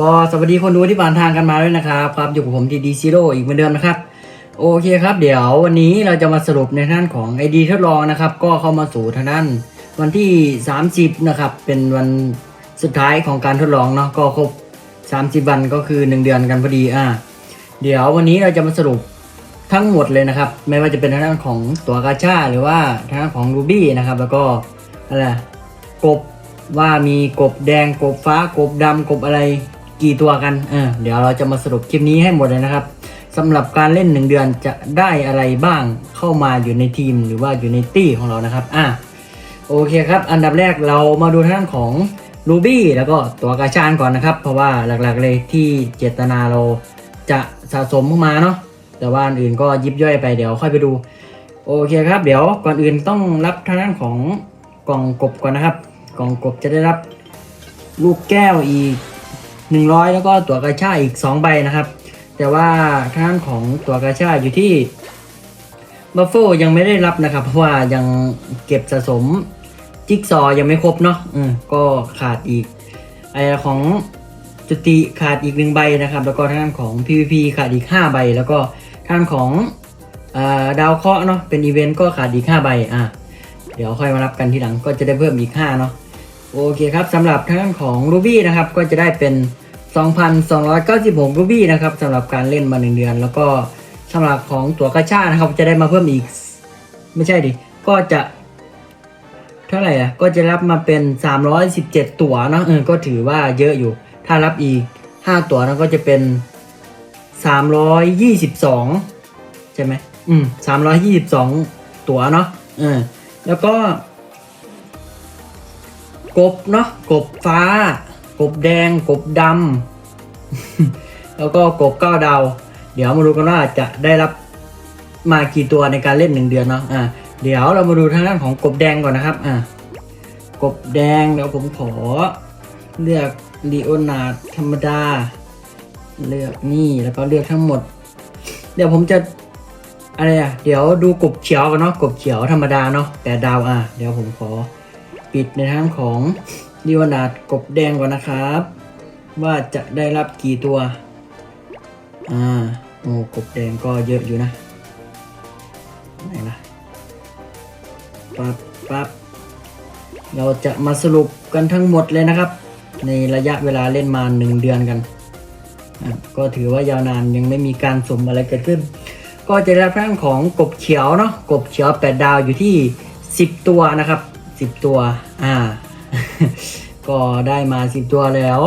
ก็สวัสดีคนดูที่ผ่านทางกันมาด้วยนะครับครับอยู่กับผมทีดีซีโร่อีกเหมือนเดิมนะครับ โอเคครับ เดี๋ยววันนี้เราจะมาสรุปในท่านของ ID ทดลองนะครับ ก็เข้ามาสู่ทางด้านวันที่ 30 นะครับ เป็นวันสุดท้ายของการทดลองเนาะก็ครบ 30 วันก็คือ 1 เดือนกันพอดีอ่าเดี๋ยววันนี้เราจะมาสรุปทั้งหมดเลยนะครับ ไม่ว่าจะเป็นทางด้านของตัวกาชาหรือว่าทางด้านของรูบี้นะครับ แล้วก็อะไรกบว่ามีกบแดงกบฟ้ากบดำกบอะไร กี่ตัวกันเออเดี๋ยวเราจะมาสรุปคลิปนี้ให้หมดเลยนะครับสำหรับการเล่น 1 เดือนจะได้อะไรบ้างเข้ามาอยู่ในทีมหรือว่าอยู่ในตี้ของเรานะครับอะโอเคครับ อันดับแรกเรามาดูทางด้านของรูบี้แล้วก็ตัวกาชานก่อนนะครับ เพราะว่าหลักๆเลยที่เจตนาเราจะสะสมเข้ามาเนาะแต่ว่าอันอื่นก็ยิบย่อยไปเดี๋ยวค่อยไปดู โอเคครับ เดี๋ยวก่อนอื่นต้องรับทางด้านของกล่องกบก่อนนะครับ กล่องกบจะได้รับลูกแก้วอีก 100 แล้วก็ตั๋วกระชาอีก 2 ใบนะครับ แต่ว่าทางด้านของตั๋วกระชาอยู่ที่บัฟเฟยังไม่ได้รับนะครับ เพราะว่ายังเก็บสะสมจิ๊กซอยังไม่ครบเนาะอืมก็ขาดอีกไอของจุติขาดอีกหนึ่งใบนะครับ แล้วก็ทางด้านของ PVP ขาดอีก 5 ใบ แล้วก็ทางด้านของดาวเคราะห์เนาะเป็นอีเวนต์ก็ขาดอีก 5 ใบอะเดี๋ยวค่อยมารับกันทีหลังก็จะได้เพิ่มอีก 5 เนาะโอเคครับสำหรับทางด้านของ Ruby นะครับก็จะได้เป็น 2,296 Ruby นะครับสำหรับการเล่นมา 1 เดือน แล้วก็สำหรับของตั๋วกระชานะครับ จะได้มาเพิ่มอีก ไม่ใช่ดิ ก็จะเท่าไหร่อะก็จะรับมาเป็น 317 ตั๋วเนะเออก็ถือว่าเยอะอยู่ ถ้ารับอีก 5 ตั๋วนั้นก็จะเป็น 322 ใช่ไหมอืม322 ตั๋วเนาะเออแล้วก็ กบเนาะกบฟ้า กบแดงกบดำ แล้วก็กบเก้าดาว เดี๋ยวมาดูกันว่าจะได้รับมากี่ตัวในการเล่นหนึ่งเดือนเนาะอ่าเดี๋ยวเรามาดูทางด้านของกบแดงก่อนนะครับอ่ากบแดงเดี๋ยวผมขอเลือกลีโอนาร์ดธรรมดา เลือกนี่แล้วก็เลือกทั้งหมด เดี๋ยวผมจะอะไรอะเดี๋ยวดูกบเขียวกันเนาะกบเขียวธรรมดาเนาะแต่ดาวอะเดี๋ยวผมขอปิดในทางของ ดิวนาดกบแดงก่อนนะครับ ว่าจะได้รับกี่ตัว อ่าโอ้กบแดงก็เยอะอยู่นะไหนล่ะปั๊บปั๊บเราจะมาสรุปกันทั้งหมดเลยนะครับ ในระยะเวลาเล่นมา1เดือนกันอะก็ถือว่ายาวนานยังไม่มีการสมอะไรเกิดขึ้น ก็จะได้รับร่างของกบเขียวเนาะกบเขียวแปดดาวอยู่ที่ 10 ตัวนะครับสิบตัวอ่า ก็ได้มาสิบตัวแล้ว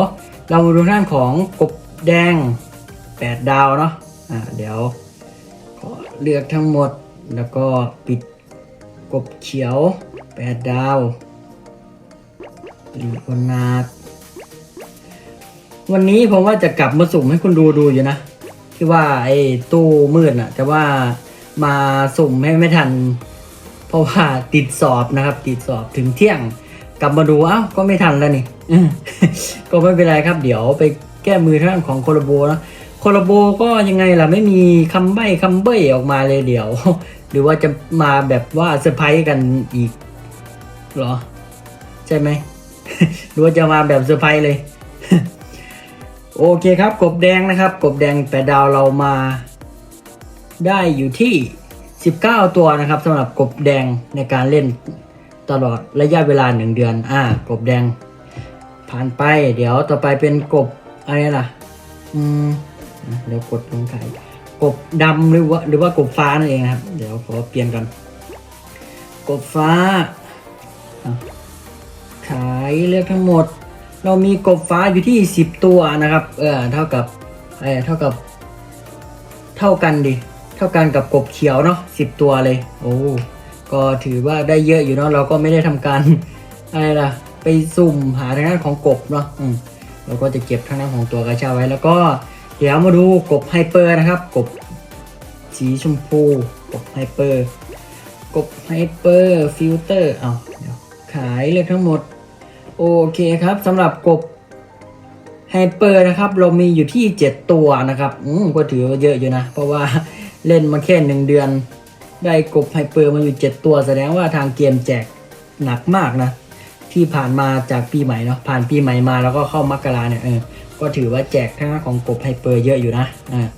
เรามาดูด้านของกบแดงแปดดาวเนาะอ่าเดี๋ยวขอเลือกทั้งหมดแล้วก็ปิดกบเขียวแปดดาวลีโอนาดวันนี้ผมว่าจะกลับมาสุ่มให้คุณดูดูอยู่นะที่ว่าไอ้ตู้มืดน่ะ แต่ว่ามาสุ่มให้ไม่ทัน เพราะว่าติดสอบนะครับ ติดสอบถึงเที่ยง กลับมาดูอ้าวก็ไม่ทันแล้วนี่อืมก็ไม่เป็นไรครับ เดี๋ยวไปแก้มือทางด้านของโคลาโบนะโคลาโบก็ยังไงล่ะไม่มีคำใบ้คำเบ้ยออกมาเลยเดี๋ยว หรือว่าจะมาแบบว่าเซอร์ไพรส์กันอีกเหรอ ใช่ไหมหรือว่าจะมาแบบเซอร์ไพรส์เลย โอเคครับ กบแดงนะครับ กบแดงแปดดาวเรามา ได้อยู่ที่ 19 ตัวนะครับสำหรับกบแดงในการเล่น ตลอดระยะเวลา 1 เดือน อ่ากบแดง ผ่านไป เดี๋ยวต่อไปเป็นกบอะไรล่ะ อืมเดี๋ยวกดลงขายกบดำหรือว่าหรือว่ากบฟ้านั่นเองครับ เดี๋ยวขอเปลี่ยนกัน กบฟ้า ขายเลือกทั้งหมด เรามีกบฟ้าอยู่ที่ 10 ตัวนะครับ เออเท่ากับเออเท่ากับ เท่ากันดิ เท่ากันกับกบเขียวเนาะสิบตัวเลย โอ้ ก็ถือว่าได้เยอะอยู่เนาะเราก็ไม่ได้ทำการอะไรล่ะไปสุ่มหาทางด้านของกบเนาะเราก็จะเก็บทางด้านของตัวกระชาไว้แล้วก็เดี๋ยวมาดูกบไฮเปอร์นะครับ กบสีชมพูกบไฮเปอร์กบไฮเปอร์ฟิลเตอร์เอาขายเลยทั้งหมด โอเคครับสำหรับกบไฮเปอร์นะครับ เรามีอยู่ที่ 7 ตัวนะครับ อืมก็ถือว่าเยอะอยู่นะ เพราะว่าเล่นมาแค่หนึ่งเดือน ได้กบไฮเปอร์มาอยู่ 7 ตัวแสดงว่าทางเกมแจกหนักมากนะ ที่ผ่านมาจากปีใหม่เนาะผ่านปีใหม่มาแล้วก็เข้ามกราเนี่ยเออก็ถือว่าแจกทั้งของกบไฮเปอร์เยอะอยู่นะอ่า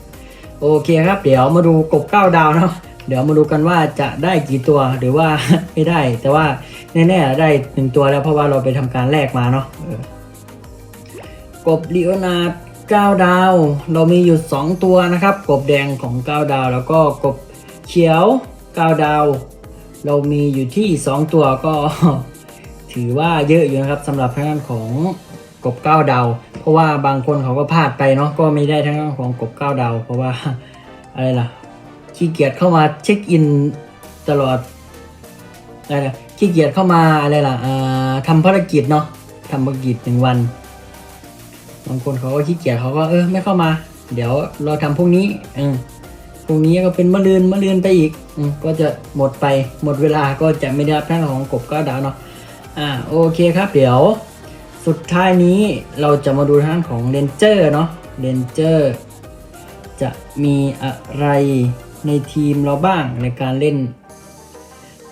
โอเคครับ เดี๋ยวมาดูกบเก้าดาวเนาะเดี๋ยวมาดูกันว่าจะได้กี่ตัวหรือว่าไม่ได้ แต่ว่าแน่ๆได้หนึ่งตัวแล้วเพราะว่าเราไปทำการแลกมาเนาะออกบลีโอนาร์ด9ดาว เรามีอยู่ 2 ตัวนะครับ กบแดงของ 9 ดาว แล้วก็กบเขียว 9 ดาว เรามีอยู่ที่ 2 ตัวก็ ถือว่าเยอะอยู่นะครับสำหรับทางด้านของกบ 9 ดาว เพราะว่าบางคนเขาก็พลาดไปเนาะก็ไม่ได้ทางด้านของกบ 9 ดาว เพราะว่าอะไรล่ะขี้เกียจเข้ามาเช็คอินตลอดอะไรนะขี้เกียจเข้ามาอะไรล่ะทำภารกิจเนาะทำภารกิจหนึ่งวันบางคนเขาก็ขี้เกียจเขาก็เออไม่เข้ามา เดี๋ยวเราทำพรุ่งนี้เออ พรุ่งนี้ก็เป็นมะเรือนมะเรือนไปอีกอก็จะหมดไปหมดเวลาก็จะไม่ได้รับทั้งของกบก้าดาวเนาะอ่าโอเคครับเดี๋ยวสุดท้ายนี้เราจะมาดูทางของเรนเจอร์เนาะเรนเจอร์จะมีอะไรในทีมเราบ้างในการเล่น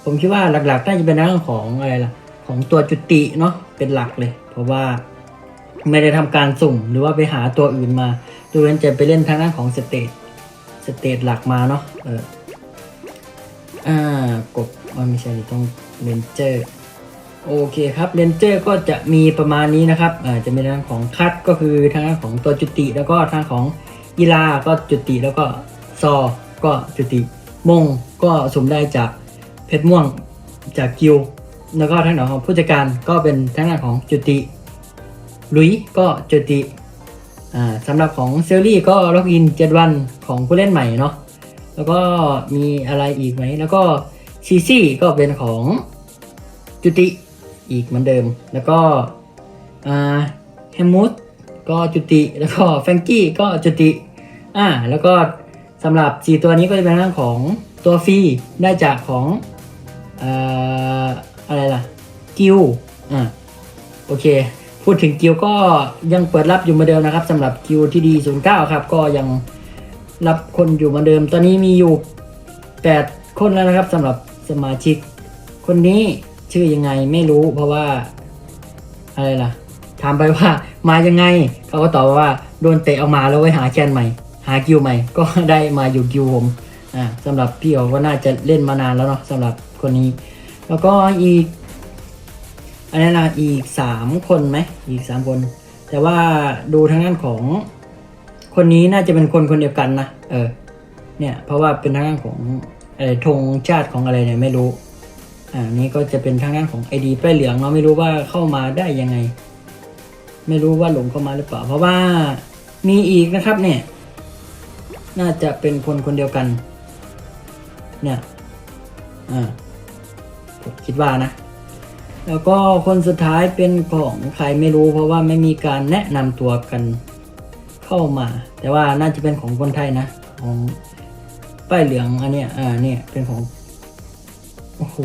ผมคิดว่าหลักๆน่าจะเป็นเรื่องของอะไรล่ะของตัวจุติเนาะเป็นหลักเลย เพราะว่าไม่ได้ทำการสุ่มหรือว่าไปหาตัวอื่นมาตัวเว้นจะไปเล่นทางด้านของสเตจ สเตจหลักมาเนาะเอออ่ากบว่าไม่ใช่ต้องเรนเจอร์โอเคครับเรนเจอร์ก็จะมีประมาณนี้นะครับอ่าจะมีทางของคัตก็คือทางของตัวจุติแล้วก็ทางของกีฬาก็จุติแล้วก็ซอก็จุติมงก็สมได้จากเพชรม่วงจากกิวแล้วก็ทางด้านของผู้จัดการก็เป็นทางด้านของจุติลุยก็จุติ สำหรับของเซลลี่ก็ล็อกอิน 7 วันของผู้เล่นใหม่เนาะแล้วก็มีอะไรอีกไหม แล้วก็ซีซี่ก็เป็นของจุติอีกเหมือนเดิม แล้วก็อ่าแฮมมูดก็จุติ แล้วก็แฟงกี้ก็จุติอ่าแล้วก็สำหรับ 4 ตัวนี้ก็จะเป็นเรื่องของตัวฟรีได้จากของอ่าอะไรล่ะกิวอ่าโอเค พูดถึงกิวก็ยังเปิดรับอยู่เหมือนเดิมนะครับสำหรับกิวที่ดี09ครับก็ยังรับคนอยู่เหมือนเดิม ตอนนี้มีอยู่ 8 คนแล้วนะครับสำหรับสมาชิก คนนี้ชื่อยังไงไม่รู้ เพราะว่าอะไรล่ะ ถามไปว่ามายังไง เขาก็ตอบว่าโดนเตะออกมาแล้วไว้หาแคนใหม่ หากิวใหม่ ก็ได้มาอยู่กิวผมอ่าสำหรับพี่เขาก็น่าจะเล่นมานานแล้วเนาะสำหรับคนนี้ แล้วก็อีก อันนี้นะอีกสามคนไหมอีกสามคน แต่ว่าดูทางด้านของคนนี้น่าจะเป็นคนคนเดียวกันนะเออ เนี่ยเพราะว่าเป็นทางด้านของเออธงชาติของอะไรเนี่ยไม่รู้อ่านี่ก็จะเป็นทางด้านของไอดีป้ายเหลืองเนาไม่รู้ว่าเข้ามาได้ยังไง ไม่รู้ว่าหลงเข้ามาหรือเปล่า เพราะว่ามีอีกนะครับเนี่ย น่าจะเป็นคนคนเดียวกัน เนี่ยอ่าผมคิดว่านะ แล้วก็คนสุดท้ายเป็นของใครไม่รู้เพราะว่าไม่มีการแนะนำตัวกันเข้ามา แต่ว่าน่าจะเป็นของคนไทยนะ ของป้ายเหลืองอันเนี้ยอ่าเนี่ยเป็นของโอ้โห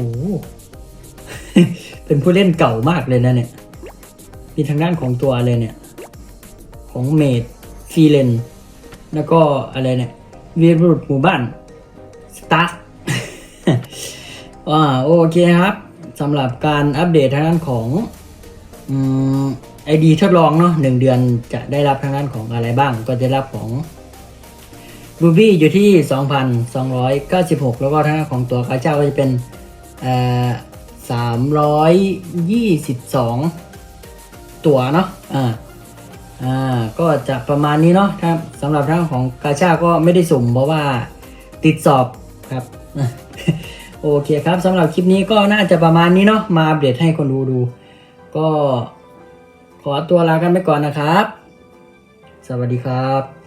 เป็นผู้เล่นเก่ามากเลยนะเนี่ย มีทางด้านของตัวอะไรเนี่ย ของเมดฟีเลนแล้วก็อะไรเนี่ยวีรบุรุษหมู่บ้านสตาร์อ่าโอเคครับ สำหรับการอัปเดตทางด้านของไอดีทดลองเนาะหนึ่งเดือนจะได้รับทางด้านของอะไรบ้าง ก็จะรับของรูบี้อยู่ที่ 2,296 แล้วก็ทางด้านของตัวกาเจ้าก็จะเป็นเอ่อ322ตัวเนาะอ่าอ่าก็จะประมาณนี้เนาะครับสำหรับทางของกาชาก็ไม่ได้สุ่มเพราะว่าติดสอบครับ โอเคครับสำหรับคลิปนี้ก็น่าจะประมาณนี้เนาะมาอัปเดตให้คนดูดู ก็ขอตัวลากันไปก่อนนะครับ สวัสดีครับ